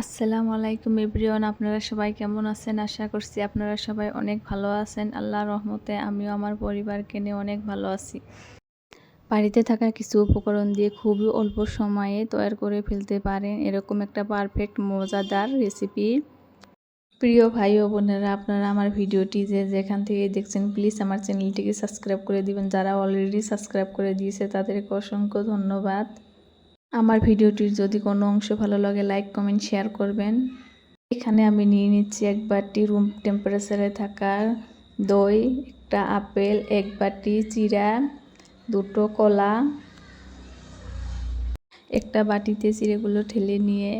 আসসালামু আলাইকুম এভরিওয়ান, আপনারা সবাই কেমন আছেন? আশা করছি আপনারা সবাই অনেক ভালো আছেন। আল্লাহর রহমতে আমিও আমার পরিবারকে নিয়ে অনেক ভালো আছি। বাড়িতে থাকা কিছু উপকরণ দিয়ে খুবই অল্প সময়ে তৈরি করে ফেলতে পারেন। এরকম একটা পারফেক্ট, মজাদার রেসিপি। প্রিয় ভাই ও বোনেরা, আপনারা আমার ভিডিওটি যে যেখান থেকে দেখছেন, প্লিজ আমার চ্যানেলটিকে সাবস্ক্রাইব করে দিবেন। যারা অলরেডি সাবস্ক্রাইব করে দিয়েছে, তাদেরকে অসংখ্য ধন্যবাদ। আমার ভিডিওটির যদি কোনো অংশ ভালো লাগে লাইক কমেন্ট শেয়ার করবেন। এখানে আমি নিয়ে নিচ্ছি এক বাটি রুম টেম্পারেচারে থাকা দই, একটা আপেল, এক বাটি চিরা, দুটো কলা, একটা বাটিতে চিড়েগুলো ঠেলে নিয়ে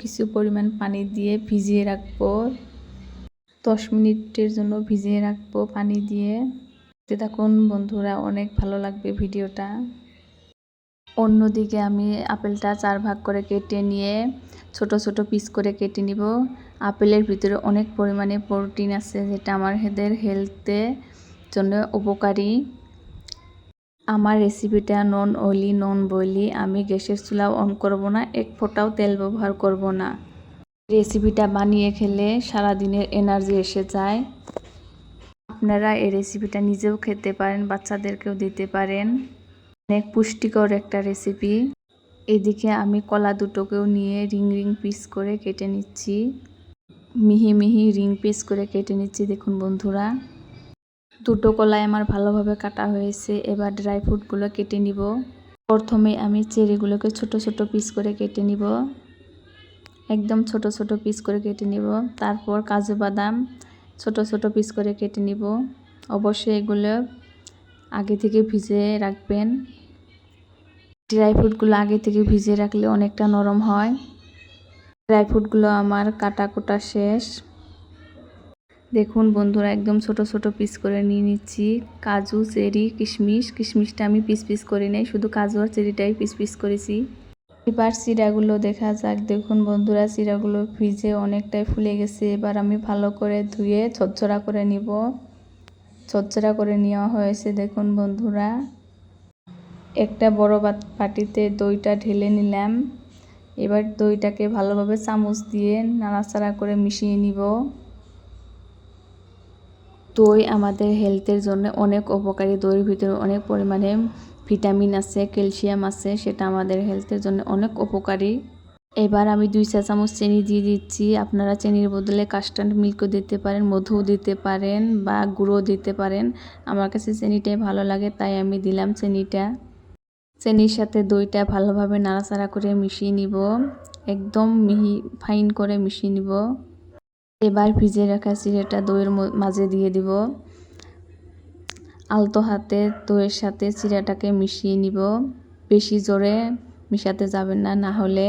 কিছু পরিমাণ পানি দিয়ে ভিজিয়ে রাখব। দশ মিনিটের জন্য ভিজিয়ে রাখব পানি দিয়ে। দেখুন বন্ধুরা, অনেক ভালো লাগবে ভিডিওটা। অন্যদিকে আমি আপেলটা চার ভাগ করে কেটে নিয়ে ছোট ছোট পিস করে কেটে নিব। আপেলের ভিতরে অনেক পরিমাণে প্রোটিন আছে যেটা আমার হেদের হেলথের জন্য উপকারী। আমার রেসিপিটা নন অয়েলি নন বয়েলি আমি গ্যাসের চুলা অন করব না, এক ফোঁটাও তেল ব্যবহার করব না। রেসিপিটা বানিয়ে খেলে সারা দিনের এনার্জি এসে যায়। আপনারা এই রেসিপিটা নিজেও খেতে পারেন, বাচ্চাদেরকেও দিতে পারেন। অনেক পুষ্টিকর একটা রেসিপি এদিকে আমি কলা দুটোকেও নিয়ে রিং রিং পিস করে কেটে নিচ্ছি। মিহি মিহি রিং পিস করে কেটে নিচ্ছি, দেখুন বন্ধুরা। দুটো কলাই আমার ভালোভাবে কাটা হয়েছে, এবার ড্রাই ফ্রুটগুলো কেটে নিব। প্রথমে আমি চেরিগুলোকে ছোট ছোট পিস করে কেটে নিব। একদম ছোট ছোট পিস করে কেটে নিব। তারপর কাজু বাদাম ছোট ছোট পিস করে কেটে নিব। অবশ্যই এগুলো আগে থেকে ভিজে রাখবেন। ড্রাই ফ্রুটগুলো আগে থেকে ভিজে রাখলে অনেকটা নরম হয়। ড্রাই ফ্রুটগুলো আমার কাটা কোটা শেষ। দেখুন বন্ধুরা, একদম ছোট ছোট পিস করে নিয়ে নিচ্ছি। কাজু, চেরি, কিশমিশ, কিশমিশটা আমি পিস পিস করি নাই, শুধু কাজু আর চেরিটাই পিস পিস করেছি। এবার চিরাগুলো দেখা যাক। দেখুন বন্ধুরা চিরাগুলো ভিজে অনেকটাই ফুলে গেছে। এবার আমি ভালো করে ধুয়ে ঝরঝরা করে নিব। ঝরঝরা করে নেওয়া হয়েছে, দেখুন বন্ধুরা। একটা বড় বাটিতে দইটা ঢেলে নিলাম। এবার দইটাকে ভালোভাবে চামচ দিয়ে নাড়াচাড়া করে মিশিয়ে নিব। দই আমাদের হেলথের জন্য অনেক উপকারী। দইয়ের ভিতরে অনেক পরিমাণে ভিটামিন আছে, ক্যালসিয়াম আছে, সেটা আমাদের হেলথের জন্য অনেক উপকারী। এবার আমি দুই চা চামচ চিনি দিয়ে দিচ্ছি। আপনারা চিনির বদলে কাস্টার্ড মিল্কও দিতে পারেন, মধুও দিতে পারেন বা গুঁড়ো দিতে পারেন। আমার কাছে চিনিটাই ভালো লাগে, তাই আমি দিলাম চিনিটা। চিনির সাথে দইটা ভালোভাবে নাড়াচাড়া করে মিশিয়ে নিব। একদম মিহি, ফাইন করে মিশিয়ে নিব। এবার ভিজে রাখা চিড়েটা দইয়ের মাঝে দিয়ে দিব। আলতো হাতে দইয়ের সাথে চিড়াটাকে মিশিয়ে নিব। বেশি জোরে মিশাতে যাবেন না না হলে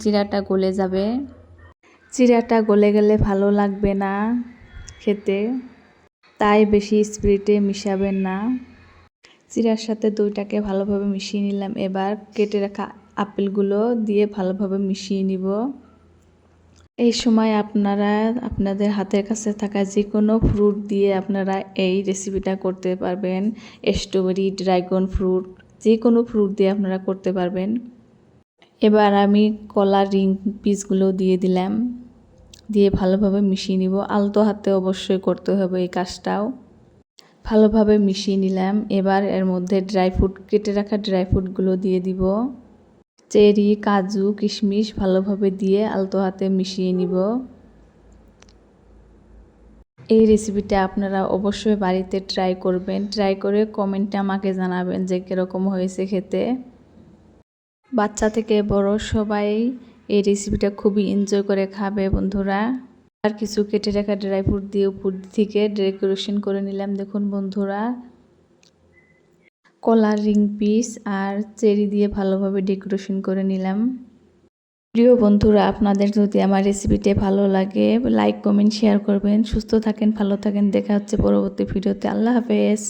চিড়াটা গলে যাবে। চিড়াটা গলে গেলে ভালো লাগবে না খেতে। তাই বেশি স্পিরিটে মিশাবেন না। চিরার সাথে দইটাকে ভালোভাবে মিশিয়ে নিলাম। এবার কেটে রাখা আপেলগুলো দিয়ে ভালোভাবে মিশিয়ে নিব। এই সময় আপনারা, আপনাদের হাতের কাছে থাকা যে কোনো ফ্রুট দিয়ে আপনারা এই রেসিপিটা করতে পারবেন। স্ট্রবেরি ড্রাগন ফ্রুট যে কোনো ফ্রুট দিয়ে আপনারা করতে পারবেন। এবার আমি কলা, রিং পিসগুলো দিয়ে দিলাম। দিয়ে ভালোভাবে মিশিয়ে নিব। আলতো হাতে অবশ্যই করতে হবে এই কাজটাও। ভালোভাবে মিশিয়ে নিলাম। এবার এর মধ্যে ড্রাই ফ্রুট কেটে রাখা ড্রাই ফ্রুটগুলো দিয়ে দিব। চেরি, কাজু, কিশমিশ ভালোভাবে দিয়ে আলতো হাতে মিশিয়ে নিব। এই রেসিপিটা আপনারা অবশ্যই বাড়িতে ট্রাই করবেন। ট্রাই করে কমেন্টে আমাকে জানাবেন যে কীরকম হয়েছে খেতে। বাচ্চা থেকে বড় সবাই এই রেসিপিটা খুবই এনজয় করে খাবে বন্ধুরা। আর কিছু কেটে রাখা ড্রাই ফ্রুট দিয়ে উপর থেকে ডেকোরেশন করে নিলাম। দেখুন বন্ধুরা কলার রিং পিস আর চেরি দিয়ে ভালোভাবে ডেকোরেশন করে নিলাম। প্রিয় বন্ধুরা, আপনাদের যদি আমার রেসিপিটি ভালো লাগে লাইক কমেন্ট শেয়ার করবেন। সুস্থ থাকেন, ভালো থাকেন। দেখা হচ্ছে পরবর্তী ভিডিওতে। আল্লাহ হাফেজ।